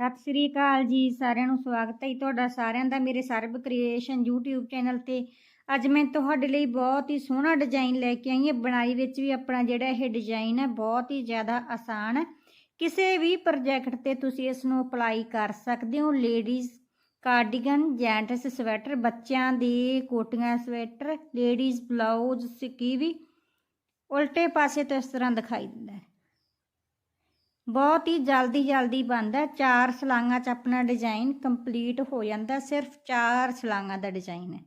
ਸਤਿ ਸ੍ਰੀ ਅਕਾਲ ਜੀ, ਸਾਰਿਆਂ ਨੂੰ ਸਵਾਗਤ ਹੈ ਜੀ ਤੁਹਾਡਾ, ਸਾਰਿਆਂ ਦਾ ਮੇਰੇ ਸਰਬ ਕ੍ਰੀਏਸ਼ਨ YouTube ਚੈਨਲ ਤੇ। ਅੱਜ ਮੈਂ ਤੁਹਾਡੇ ਲਈ ਬਹੁਤ ਹੀ ਸੋਹਣਾ ਡਿਜ਼ਾਈਨ ਲੈ ਕੇ ਆਈ ਹਾਂ। ਬਣਾਈ ਵਿੱਚ ਵੀ ਆਪਣਾ ਜਿਹੜਾ ਇਹ ਡਿਜ਼ਾਈਨ ਹੈ, ਬਹੁਤ ਹੀ ਜ਼ਿਆਦਾ ਆਸਾਨ ਹੈ। ਕਿਸੇ ਵੀ ਪ੍ਰੋਜੈਕਟ ਤੇ ਤੁਸੀਂ ਇਸ ਨੂੰ ਅਪਲਾਈ ਕਰ ਸਕਦੇ ਹੋ। ਲੇਡੀਜ਼ ਕਾਰਡੀਗਨ ਜੈਂਟਸ ਸਵੈਟਰ ਬੱਚਿਆਂ ਦੀ ਕੋਟੀਆਂ ਸਵੈਟਰ ਲੇਡੀਜ਼ ਬਲਾਊਜ਼ ਸਿੱਕੀ ਵੀ, ਉਲਟੇ ਪਾਸੇ ਤੋਂ ਇਸ ਤਰ੍ਹਾਂ ਦਿਖਾਈ ਦਿੰਦਾ ਹੈ। ਬਹੁਤ ਹੀ ਜਲਦੀ ਜਲਦੀ ਬਣਦਾ ਚਾਰ ਸਲਾਂਗਾਂ 'ਚ ਆਪਣਾ ਡਿਜ਼ਾਈਨ ਕੰਪਲੀਟ ਹੋ ਜਾਂਦਾ ਸਿਰਫ ਚਾਰ ਸਲਾਂਗਾਂ ਦਾ ਡਿਜ਼ਾਈਨ ਹੈ।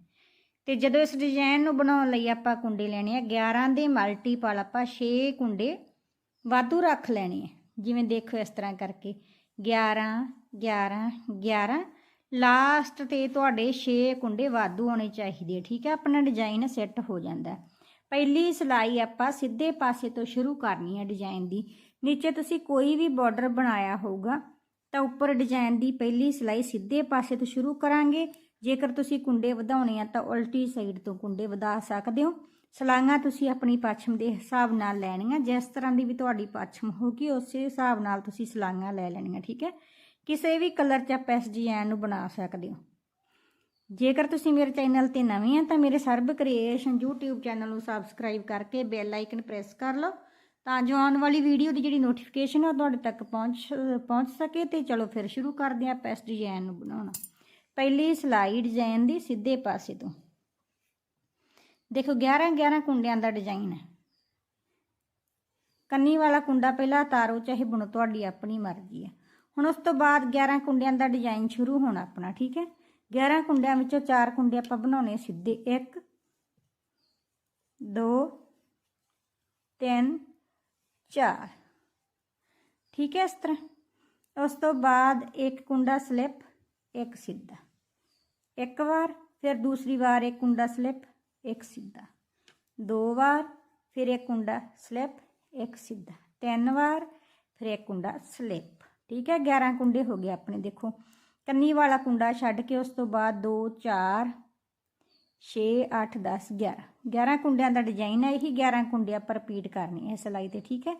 ਤੇ ਜਦੋਂ ਇਸ ਡਿਜ਼ਾਈਨ ਨੂੰ ਬਣਾਉਣ ਲਈ ਆਪਾਂ ਕੁੰਡੇ ਲੈਣੇ ਆ 11 ਦੇ ਮਲਟੀਪਲ ਆਪਾਂ 6 ਕੁੰਡੇ ਵਾਧੂ ਰੱਖ ਲੈਣੇ ਆ। ਜਿਵੇਂ ਦੇਖੋ ਇਸ ਤਰ੍ਹਾਂ ਕਰਕੇ 11 11 11 ਲਾਸਟ ਤੇ ਤੁਹਾਡੇ 6 ਕੁੰਡੇ ਵਾਧੂ ਹੋਣੇ ਚਾਹੀਦੇ ਠੀਕ ਹੈ, ਆਪਣਾ ਡਿਜ਼ਾਈਨ ਸੈੱਟ ਹੋ ਜਾਂਦਾ ਪਹਿਲੀ ਸਿਲਾਈ ਆਪਾਂ ਸਿੱਧੇ ਪਾਸੇ ਤੋਂ ਸ਼ੁਰੂ ਕਰਨੀ ਹੈ ਡਿਜ਼ਾਈਨ ਦੀ। ਨੀਚੇ ਤੁਸੀਂ ਕੋਈ ਵੀ ਬਾਰਡਰ ਬਣਾਇਆ ਹੋਊਗਾ, ਤਾਂ ਉੱਪਰ ਡਿਜ਼ਾਈਨ ਦੀ ਪਹਿਲੀ ਸਿਲਾਈ ਸਿੱਧੇ ਪਾਸੇ ਤੋਂ ਸ਼ੁਰੂ ਕਰਾਂਗੇ। ਜੇਕਰ ਤੁਸੀਂ ਕੁੰਡੇ ਵਧਾਉਣੇ ਆ, ਤਾਂ ਉਲਟੀ ਸਾਈਡ ਤੋਂ ਕੁੰਡੇ ਵਧਾ ਸਕਦੇ ਹੋ। ਸਲਾਈਆਂ ਤੁਸੀਂ ਆਪਣੀ ਪੱਛਮ ਦੇ ਹਿਸਾਬ ਨਾਲ ਲੈਣੀਆਂ, ਜਿਸ ਤਰ੍ਹਾਂ ਦੀ ਵੀ ਤੁਹਾਡੀ ਪੱਛਮ ਹੋਗੀ ਉਸੇ ਹਿਸਾਬ ਨਾਲ ਤੁਸੀਂ ਸਲਾਈਆਂ ਲੈ ਲੈਣੀਆਂ, ਠੀਕ ਹੈ? ਕਿਸੇ ਵੀ ਕਲਰ 'ਚ ਆਪਾਂ ਇਸ ਡਿਜ਼ਾਈਨ ਨੂੰ ਬਣਾ ਸਕਦੇ ਹੋ। ਜੇਕਰ ਤੁਸੀਂ ਮੇਰੇ ਚੈਨਲ ਤੇ ਨਵੇਂ ਆ, ਤਾਂ ਮੇਰੇ ਸਰਬ ਕ੍ਰੀਏਸ਼ਨ YouTube ਚੈਨਲ ਨੂੰ ਸਬਸਕ੍ਰਾਈਬ ਕਰਕੇ ਬੈਲ ਆਈਕਨ ਪ੍ਰੈਸ ਕਰ ਲਓ। ਤਾਂ ਜੋ ਆਉਣ ਵਾਲੀ ਵੀਡੀਓ ਦੀ ਜਿਹੜੀ ਨੋਟੀਫਿਕੇਸ਼ਨ ਹੈ ਉਹ ਤੁਹਾਡੇ ਤੱਕ ਪਹੁੰਚ ਪਹੁੰਚ ਸਕੇ ਤੇ ਚਲੋ ਫਿਰ ਸ਼ੁਰੂ ਕਰਦੇ ਹਾਂ ਆਪਾਂ ਇਸ ਡਿਜ਼ਾਈਨ ਨੂੰ ਬਣਾਉਣਾ। ਪਹਿਲੀ ਸਲਾਈ ਡਿਜ਼ਾਈਨ ਦੀ ਸਿੱਧੇ ਪਾਸੇ ਤੋਂ। ਦੇਖੋ 11 11 ਕੁੰਡਿਆਂ ਦਾ ਡਿਜ਼ਾਈਨ ਹੈ। ਕੰਨੀ ਵਾਲਾ ਕੁੰਡਾ ਪਹਿਲਾਂ ਉਤਾਰੋ ਚਾਹੇ ਬੁਣੋ, ਤੁਹਾਡੀ ਆਪਣੀ ਮਰਜ਼ੀ ਹੈ। ਹੁਣ ਉਸ ਤੋਂ ਬਾਅਦ 11 ਕੁੰਡਿਆਂ ਦਾ ਡਿਜ਼ਾਈਨ ਸ਼ੁਰੂ ਹੋਣਾ ਆਪਣਾ, ਠੀਕ ਹੈ? 11 ਕੁੰਡਿਆਂ ਵਿੱਚੋਂ 4 ਕੁੰਡੇ ਆਪਾਂ ਬਣਾਉਣੇ ਸਿੱਧੇ। 1 2 3 4 ਠੀਕ ਹੈ ਇਸ ਤਰ੍ਹਾਂ। ਉਸ ਤੋਂ ਬਾਅਦ ਇੱਕ ਕੁੰਡਾ ਸਲਿਪ, ਇੱਕ ਸਿੱਧਾ। ਇੱਕ ਵਾਰ, ਫਿਰ ਦੂਸਰੀ ਵਾਰ ਇੱਕ ਕੁੰਡਾ ਸਲਿਪ, ਇੱਕ ਸਿੱਧਾ। ਦੋ ਵਾਰ, ਫਿਰ ਇੱਕ ਕੁੰਡਾ ਸਲਿਪ, ਇੱਕ ਸਿੱਧਾ। ਤਿੰਨ ਵਾਰ, ਫਿਰ ਇੱਕ ਕੁੰਡਾ ਸਲਿਪ। ਠੀਕ ਹੈ 11 ਕੁੰਡੇ ਹੋ ਗਏ ਆਪਣੇ। ਦੇਖੋ, ਕੰਨੀ ਵਾਲਾ ਕੁੰਡਾ ਛੱਡ ਕੇ ਉਸ ਤੋਂ ਬਾਅਦ 2 4 6 8 10 11 11 ਕੁੰਡਿਆਂ ਦਾ ਡਿਜ਼ਾਈਨ ਹੈ, ਇਹੀ 11 ਕੁੰਡੇ ਆਪਾਂ ਰਿਪੀਟ ਕਰਨੇ ਹੈ ਸਿਲਾਈ ਤੇ, ਠੀਕ ਹੈ?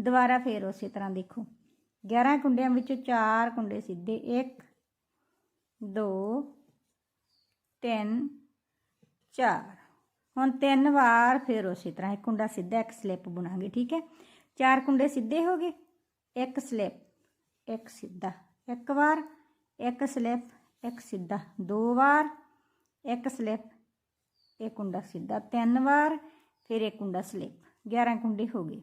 ਦੁਬਾਰਾ ਫੇਰ ਉਸੇ ਤਰ੍ਹਾਂ ਦੇਖੋ। 11 ਕੁੰਡਿਆਂ ਵਿੱਚੋਂ 4 ਕੁੰਡੇ ਸਿੱਧੇ 1 2 3 4 ਹੁਣ ਤਿੰਨ ਵਾਰ ਫੇਰ ਉਸੇ ਤਰ੍ਹਾਂ ਇੱਕ ਕੁੰਡਾ ਸਿੱਧਾ, ਇੱਕ ਸਲਿੱਪ ਬੁਣਾਂਗੇ, ਠੀਕ ਹੈ? ਚਾਰ ਕੁੰਡੇ ਸਿੱਧੇ ਹੋ ਗਏ? ਇੱਕ ਸਲਿੱਪ ਇੱਕ ਸਿੱਧਾ। ਇੱਕ ਵਾਰ, ਇੱਕ ਸਲਿੱਪ ਇੱਕ ਸਿੱਧਾ। ਦੋ ਵਾਰ, ਇੱਕ ਸਲਿੱਪ ਇੱਕ ਕੁੰਡਾ ਸਿੱਧਾ ਤਿੰਨ ਵਾਰ ਫਿਰ ਇੱਕ ਕੁੰਡਾ ਸਲਿੱਪ 11 ਕੁੰਡੇ ਹੋ ਗਏ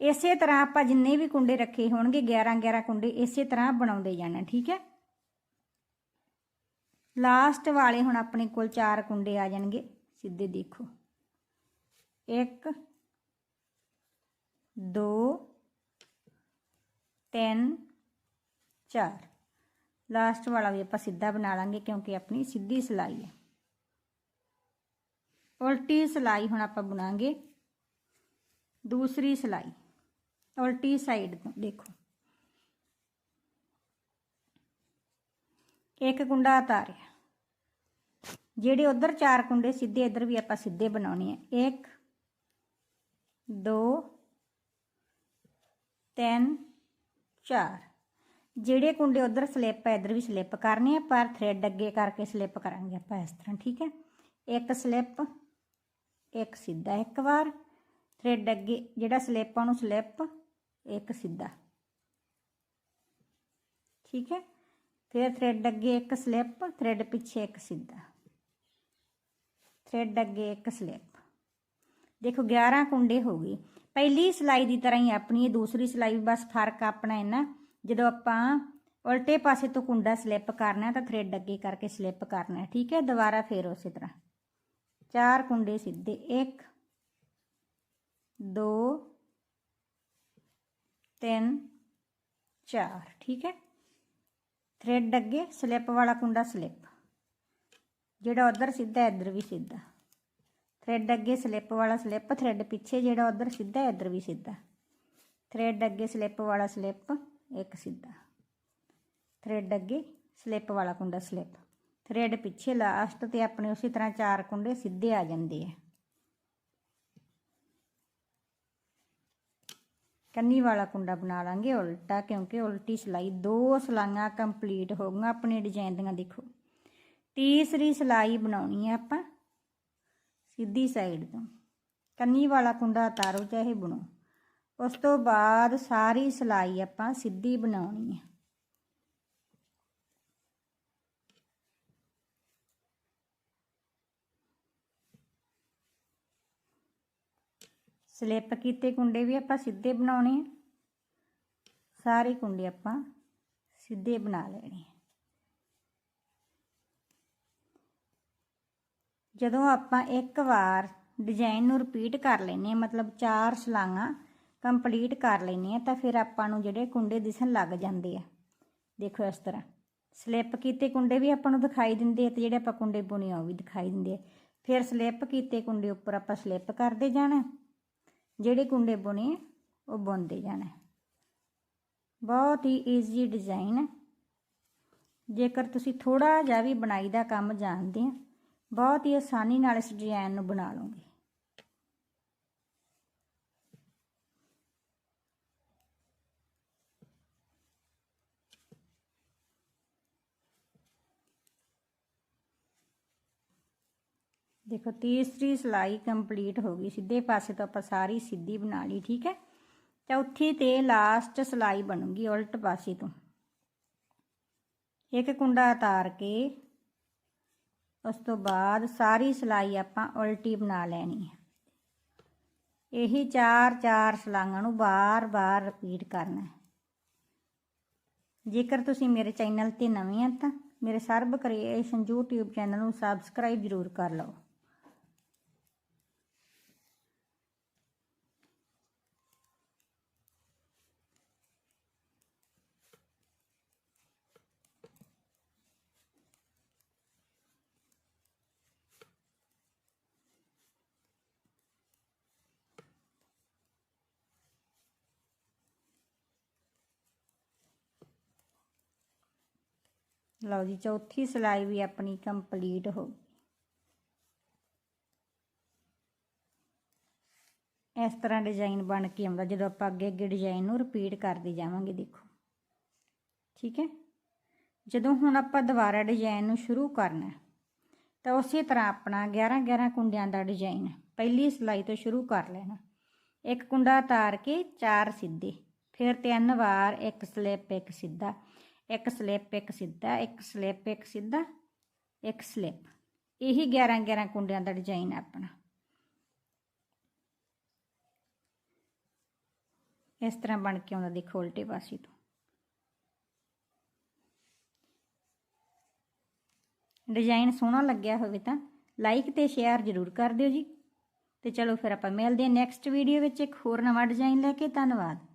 ਇਸੇ ਤਰ੍ਹਾਂ ਆਪਾਂ ਜਿੰਨੇ ਵੀ ਕੁੰਡੇ ਰੱਖੇ ਹੋਣਗੇ 11 11 ਕੁੰਡੇ ਇਸੇ ਤਰ੍ਹਾਂ ਬਣਾਉਂਦੇ ਜਾਣਾ ਠੀਕ ਹੈ ਲਾਸਟ ਵਾਲੇ ਹੁਣ ਆਪਣੇ ਕੋਲ ਚਾਰ ਕੁੰਡੇ ਆ ਜਾਣਗੇ ਸਿੱਧੇ ਦੇਖੋ 1 2 3 4 ਲਾਸਟ ਵਾਲਾ ਵੀ ਆਪਾਂ ਸਿੱਧਾ ਬਣਾ ਲਾਂਗੇ ਕਿਉਂਕਿ ਆਪਣੀ ਸਿੱਧੀ ਸਿਲਾਈ ਹੈ ਉਲਟੀ ਸਿਲਾਈ ਹੁਣ ਆਪਾਂ ਬੁਣਾਂਗੇ। ਦੂਸਰੀ ਸਿਲਾਈ। ਉਲਟੀ ਸਾਈਡ ਤੋਂ ਦੇਖੋ। ਇੱਕ ਕੁੰਡਾ ਉਤਾਰਿਆ ਜਿਹੜੇ ਉਧਰ ਚਾਰ ਕੁੰਡੇ ਸਿੱਧੇ, ਇੱਧਰ ਵੀ ਆਪਾਂ ਸਿੱਧੇ ਬਣਾਉਣੇ ਆ। 1 2 3 4 ਜਿਹੜੇ ਕੁੰਡੇ ਉਧਰ ਸਲਿੱਪ ਹੈ ਇੱਧਰ ਵੀ ਸਲਿੱਪ ਕਰਨੇ ਆ, ਪਰ ਥ੍ਰੈਡ ਅੱਗੇ ਕਰਕੇ ਸਲਿੱਪ ਕਰਾਂਗੇ ਆਪਾਂ ਇਸ ਤਰ੍ਹਾਂ, ਠੀਕ ਹੈ? ਇੱਕ ਸਲਿੱਪ ਇੱਕ ਸਿੱਧਾ ਇੱਕ ਵਾਰ ਥ੍ਰੈਡ ਅੱਗੇ ਜਿਹੜਾ ਸਲਿੱਪ ਆ ਉਹਨੂੰ ਸਲਿੱਪ ਇੱਕ ਸਿੱਧਾ। ਠੀਕ ਹੈ? ਫਿਰ ਥ੍ਰੈਡ ਅੱਗੇ ਇੱਕ ਸਲਿੱਪ ਥ੍ਰੈਡ ਪਿੱਛੇ ਇੱਕ ਸਿੱਧਾ। ਥ੍ਰੈਡ ਅੱਗੇ ਇੱਕ ਸਲਿੱਪ ਦੇਖੋ 11 ਕੁੰਡੇ ਹੋ ਗਏ। ਪਹਿਲੀ ਸਿਲਾਈ ਦੀ ਤਰ੍ਹਾਂ ਹੀ ਆਪਣੀ ਇਹ ਦੂਸਰੀ ਸਿਲਾਈ ਬਸ ਫ਼ਰਕ ਆਪਣਾ ਹੈ ਨਾ। ਜਦੋਂ ਆਪਾਂ ਉਲਟੇ ਪਾਸੇ ਤੋਂ ਕੁੰਡਾ ਸਲਿੱਪ ਕਰਨਾ ਤਾਂ ਥ੍ਰੈਡ ਅੱਗੇ ਕਰਕੇ ਸਲਿੱਪ ਕਰਨਾ ਠੀਕ ਹੈ? ਦੁਬਾਰਾ ਫੇਰ ਉਸੇ ਤਰ੍ਹਾਂ। ਚਾਰ ਕੁੰਡੇ ਸਿੱਧੇ 1 2 3 4 ਠੀਕ ਹੈ? ਥ੍ਰੈਡ ਅੱਗੇ ਸਲਿੱਪ ਵਾਲਾ ਕੁੰਡਾ ਸਲਿੱਪ ਜਿਹੜਾ ਉਧਰ ਸਿੱਧਾ, ਇੱਧਰ ਵੀ ਸਿੱਧਾ। ਥ੍ਰੈਡ ਅੱਗੇ ਸਲਿੱਪ ਵਾਲਾ ਸਲਿੱਪ ਥ੍ਰੈਡ ਪਿੱਛੇ ਜਿਹੜਾ ਉਧਰ ਸਿੱਧਾ, ਇੱਧਰ ਵੀ ਸਿੱਧਾ। ਥ੍ਰੈਡ ਅੱਗੇ ਸਲਿੱਪ ਵਾਲਾ ਸਲਿੱਪ ਇੱਕ ਸਿੱਧਾ। ਥ੍ਰੈਡ ਅੱਗੇ ਸਲਿੱਪ ਵਾਲਾ ਕੁੰਡਾ ਸਲਿੱਪ ਥਰੈਡ ਪਿੱਛੇ ਲਾਸਟ ਤੇ ਆਪਣੇ ਉਸੇ ਤਰ੍ਹਾਂ ਚਾਰ ਕੁੰਡੇ ਸਿੱਧੇ ਆ ਜਾਂਦੇ ਆ। ਕੰਨੀ ਵਾਲਾ ਕੁੰਡਾ ਬਣਾ ਲਾਂਗੇ ਉਲਟਾ, ਕਿਉਂਕਿ ਉਲਟੀ ਸਿਲਾਈ ਦੋ ਸਲਾਈਆਂ ਕੰਪਲੀਟ ਹੋ ਗਈਆਂ ਆਪਣੇ ਡਿਜ਼ਾਈਨ ਦੀਆਂ, ਦੇਖੋ। ਤੀਸਰੀ ਸਿਲਾਈ ਬਣਾਉਣੀ ਹੈ ਆਪਾਂ ਸਿੱਧੀ ਸਾਈਡ ਤੋਂ। ਕੰਨੀ ਵਾਲਾ ਕੁੰਡਾ ਉਤਾਰੋ ਚਾਹੇ ਬਣੋ। ਉਸ ਤੋਂ ਬਾਅਦ ਸਾਰੀ ਸਿਲਾਈ ਆਪਾਂ ਸਿੱਧੀ ਬਣਾਉਣੀ ਹੈ ਸਲਿੱਪ ਕੀਤੇ ਕੁੰਡੇ ਵੀ ਆਪਾਂ ਸਿੱਧੇ ਬਣਾਉਣੇ ਆ। ਸਾਰੇ ਕੁੰਡੇ ਆਪਾਂ ਸਿੱਧੇ ਬਣਾ ਲੈਣੇ ਆ। ਜਦੋਂ ਆਪਾਂ ਇੱਕ ਵਾਰ ਡਿਜ਼ਾਈਨ ਨੂੰ ਰਿਪੀਟ ਕਰ ਲੈਨੇ ਆ, ਮਤਲਬ ਚਾਰ ਸਲਾਈਆਂ ਕੰਪਲੀਟ ਕਰ ਲੈਨੇ ਆ, ਤਾਂ ਫਿਰ ਆਪਾਂ ਨੂੰ ਜਿਹੜੇ ਕੁੰਡੇ ਦਿਸਣ ਲੱਗ ਜਾਂਦੇ ਆ। ਦੇਖੋ ਇਸ ਤਰ੍ਹਾਂ, ਸਲਿੱਪ ਕੀਤੇ ਕੁੰਡੇ ਵੀ ਆਪਾਂ ਨੂੰ ਦਿਖਾਈ ਦਿੰਦੇ ਆ ਤੇ ਜਿਹੜੇ ਆਪਾਂ ਕੁੰਡੇ ਬੁਣੇ ਉਹ ਵੀ ਦਿਖਾਈ ਦਿੰਦੇ ਆ। ਫਿਰ ਸਲਿੱਪ ਕੀਤੇ ਕੁੰਡੇ ਉੱਪਰ ਆਪਾਂ ਸਲਿੱਪ ਕਰਦੇ ਜਾਣਾ। ਜਿਹੜੇ ਕੁੰਡੇ ਬੁਣੇ ਉਹ ਬੁਣਦੇ ਜਾਣਾ ਬਹੁਤ ਹੀ ਈਜ਼ੀ ਡਿਜ਼ਾਈਨ ਹੈ। ਜੇਕਰ ਤੁਸੀਂ ਥੋੜਾ ਜਿਹਾ ਵੀ ਬਣਾਈ ਦਾ ਕੰਮ ਜਾਣਦੇ ਆ ਬਹੁਤ ਹੀ ਆਸਾਨੀ ਨਾਲ ਇਸ ਡਿਜ਼ਾਈਨ ਨੂੰ ਬਣਾ ਲਓਗੇ। ਦੇਖੋ ਤੀਸਰੀ ਸਿਲਾਈ ਕੰਪਲੀਟ ਹੋ ਗਈ, ਸਿੱਧੇ ਪਾਸੇ ਤੋਂ ਆਪਾਂ ਸਾਰੀ ਸਿੱਧੀ ਬਣਾ ਲਈ, ਠੀਕ ਹੈ? ਚੌਥੀ ਤੇ ਲਾਸਟ ਸਿਲਾਈ ਬਣੂਗੀ ਉਲਟ ਪਾਸੇ ਤੋਂ। ਇੱਕ ਕੁੰਡਾ ਉਤਾਰ ਕੇ ਉਸ ਤੋਂ ਬਾਅਦ ਸਾਰੀ ਸਿਲਾਈ ਆਪਾਂ ਉਲਟੀ ਬਣਾ ਲੈਣੀ ਹੈ। ਇਹੀ ਚਾਰ ਚਾਰ ਸਲਾਈਆਂ ਨੂੰ ਬਾਰ-ਬਾਰ ਰਿਪੀਟ ਕਰਨਾ ਹੈ। ਜੇਕਰ ਤੁਸੀਂ ਮੇਰੇ ਚੈਨਲ ਤੇ ਨਵੇਂ ਆ ਤਾਂ ਮੇਰੇ ਸਰਬ ਕ੍ਰੀਏਸ਼ਨ YouTube ਚੈਨਲ ਨੂੰ ਸਬਸਕ੍ਰਾਈਬ ਜ਼ਰੂਰ ਕਰ ਲਓ। ਲਓ ਜੀ, ਚੌਥੀ ਸਿਲਾਈ ਵੀ ਆਪਣੀ ਕੰਪਲੀਟ ਹੋ ਗਈ। ਇਸ ਤਰ੍ਹਾਂ ਡਿਜ਼ਾਈਨ ਬਣ ਕੇ ਆਉਂਦਾ, ਜਦੋਂ ਆਪਾਂ ਅੱਗੇ ਅੱਗੇ ਡਿਜ਼ਾਈਨ ਨੂੰ ਰਿਪੀਟ ਕਰਦੇ ਜਾਵਾਂਗੇ, ਦੇਖੋ। ਠੀਕ ਹੈ? ਜਦੋਂ ਹੁਣ ਆਪਾਂ ਦੁਬਾਰਾ ਡਿਜ਼ਾਈਨ ਨੂੰ ਸ਼ੁਰੂ ਕਰਨਾ ਤਾਂ ਉਸੇ ਤਰ੍ਹਾਂ ਆਪਣਾ 11 11 ਕੁੰਡਿਆਂ ਦਾ ਡਿਜ਼ਾਈਨ ਪਹਿਲੀ ਸਿਲਾਈ ਤੋਂ ਸ਼ੁਰੂ ਕਰ ਲੈਣਾ। ਇੱਕ ਕੁੰਡਾ ਉਤਾਰ ਕੇ ਚਾਰ ਸਿੱਧੇ, ਫਿਰ ਤਿੰਨ ਵਾਰ ਇੱਕ ਸਲਿੱਪ, ਇੱਕ ਸਿੱਧਾ। ਇੱਕ ਸਲਿੱਪ, ਇੱਕ ਸਿੱਧਾ, ਇੱਕ ਸਲਿੱਪ, ਇੱਕ ਸਿੱਧਾ, ਇੱਕ ਸਲਿੱਪ। ਇਹੀ 11 11 ਕੁੰਡਿਆਂ ਦਾ ਡਿਜ਼ਾਈਨ ਆਪਣਾ। ਇਸ ਤਰ੍ਹਾਂ ਬਣ ਕੇ ਆਉਂਦਾ, ਦੇਖੋ, ਉਲਟੇ ਪਾਸੇ ਤੋਂ। ਡਿਜ਼ਾਈਨ ਸੋਹਣਾ ਲੱਗਿਆ ਹੋਵੇ ਤਾਂ ਲਾਈਕ ਤੇ ਸ਼ੇਅਰ ਜ਼ਰੂਰ ਕਰ ਦਿਓ ਜੀ। ਤੇ ਚਲੋ ਫਿਰ ਆਪਾਂ ਮਿਲਦੇ ਹਾਂ ਨੈਕਸਟ ਵੀਡੀਓ ਵਿੱਚ ਇੱਕ ਹੋਰ ਨਵਾਂ ਡਿਜ਼ਾਈਨ ਲੈ ਕੇ। ਧੰਨਵਾਦ।